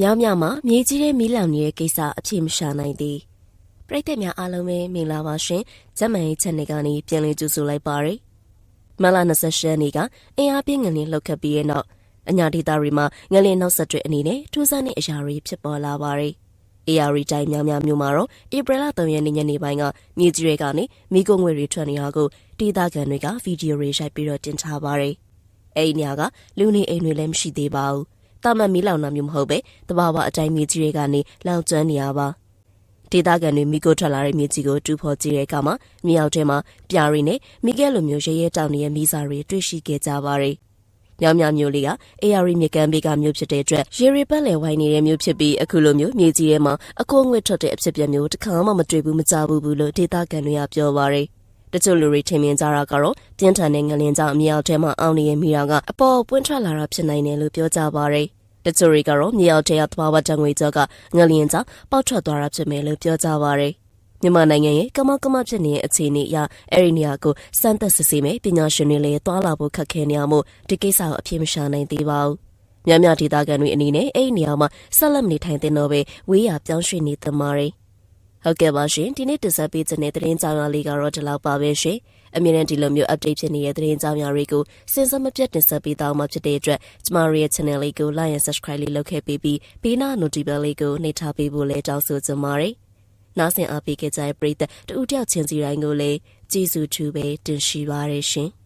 မြောင်းမြောင်မှာမြေကြီးတဲ့မီးလောင်နေတဲ့ကိစ္စအဖြစ်မရှာနိုင်သေးပရိသတ်များအားလုံးပဲမင်္ဂလာပါရှင်ဂျမန်ရဲ့ချက်နေကနေပြန်လည်ကြိုဆိုလိုက်ပါရယ်မလာ28ရက်နေ့ကအင်အားပြင်းငလင်းလှုပ်ခတ်ပြီးတဲ့နောက်အညာဒေတာတွေမှာငလင်းနောက်ဆက်တွဲအနေနဲ့ထူးဆန်းတဲ့အရာတွေဖြစ်ပေါ်လာပါရယ် AR တိုင်းများများမျိုးမှာတော့ဧပြီလ3ရက်နေ့ညနေပိုင်းကမြေကြီးတွေကနေမိကုံငွေတွေထွက်နေတာကိုဒေသခံတွေကဗီဒီယိုတွေရိုက်ပြီးတော့တင်ထားပါရယ်အဲ့ဒီနေရာကလူနေအိမ်တွေလည်းမရှိသေးပါဘူး တာမန်မီးလောင်တာမျိုးမဟုတ်ပဲတဘာဝအတိုင်းမြေကြီးတွေကနေလောင်ကျွမ်းနေရပါဒေသခံတွေမိကိုထွက်လာတဲ့မြေကြီးကိုတူဖော်ကြည့်တဲ့အခါမှာမြေအောက်ထဲမှာပြားရီနဲ့မိကဲလိုမျိုးရဲရဲတောင်နေတဲ့မိစာတွေတွေ့ရှိခဲ့ကြပါရယ်မြောင်မြောင်မျိုးလေးက AR မြေကမ်းဘေးကမျိုးဖြစ်တဲ့အတွက်ရေရီပတ်လည်ဝိုင်းနေတဲ့မျိုးဖြစ်ပြီးအခုလိုမျိုးမြေကြီးထဲမှာအကိုငွေထွက်တဲ့အဖြစ်ပြမျိုးတစ်ခါမှမတွေ့ဘူးမကြဘူးဘူးလို့ဒေသခံတွေကပြောပါရယ်တချို့လူတွေထင်မြင်ကြတာကတော့ပြင်းထန်တဲ့ငလင်ကြောင့်မြေအောက်ထဲမှာအောင်းနေတဲ့မိရာကအပေါ်ပွင့်ထွက်လာတာဖြစ်နိုင်တယ်လို့ပြောကြပါရယ် တချို့တွေကတော့မြေအောက်ထဲကသဘာဝတံငွေကြောကငလျင်ကြောင့်ပေါက်ထွက်သွားတာဖြစ်မယ်လို့ပြောကြပါရယ်မြန်မာနိုင်ငံရဲ့ကမကမဖြစ်နေတဲ့အခြေအနေအရအဲ့ဒီနေရာကိုစမ်းသပ်စစ်ဆေးမယ်ပညာရှင်တွေလည်းတွာလာဖို့ခက်ခဲနေရမို့ဒီကိစ္စကိုအပြည့်မရှာနိုင်သေးပါဘူး။များများဒေသခံတွေအနေနဲ့အဲ့ဒီနေရာမှာဆက်လက်မနေထိုင်တဲ့တော့ပဲဝေးရပြောင်းရွှေ့နေသမားတွေ ဟုတ်ကဲ့ပါရှင်ဒီနေ့တင်ဆက်ပေးခြင်းတဲ့သတင်းကြောင်းရာလေးကတော့ဒီလောက်ပါပဲရှင်။အမြဲတမ်းဒီလိုမျိုး update ဖြစ်နေတဲ့သတင်းကြောင်းရာတွေကိုစဉ်ဆက်မပြတ်တင်ဆက်ပေးသွားမှာဖြစ်တဲ့အတွက်ကျမတို့ရဲ့ channel လေးကို like and subscribe လေးလုပ်ခဲ့ပေးပြီးဘေးနာ notification လေးကိုနှိပ်ထားပေးဖို့လည်းတောင်းဆိုချင်ပါတယ်။နားဆင်အားပေးခဲ့ကြတဲ့ပရိသတ်တူတယောက်ချင်းစီတိုင်းကိုလည်းကျေးဇူးထူးပဲတင်ရှိပါရရှင်။